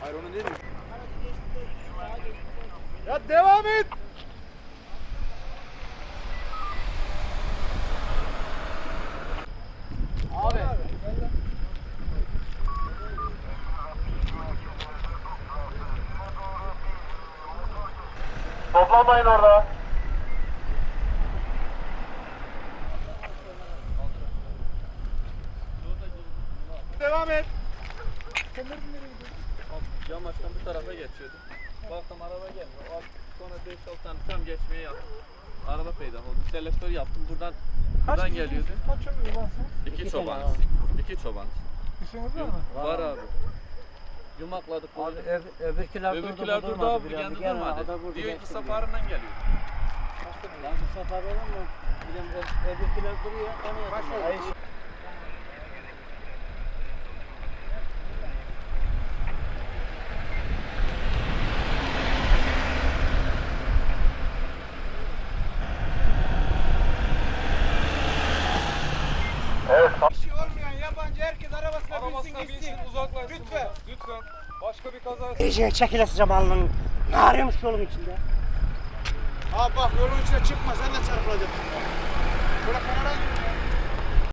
Hayır onu değil mi? Ya devam et. Abi. Toplanmayın orada. Devam et. Yamaçtan bu tarafa geçiyordum. Baktım araba gelmiyor. Sonra 5-6 tane tam geçmeye yaptım. Araba peydah oldu. Selektör yaptım. Buradan buradan geliyordu. Kaç çobansın? İki çobanız. İki çobanız. İşiniz var mı? Var abi. Yumakladık Abi öb öbürküler durdu Öbürküler durdu durmadı abi. bir. Gene durmadı. Diyor ki safarından geliyor. bir. Ya bu sefer olan mı? Öbürküler duruyor. Onu yapıyor. İyice çekilesi zamanının ne arıyormuş yolun içinde? Ha bak yolun içine çıkma sen de çarpılacaksın. Bırak kenara.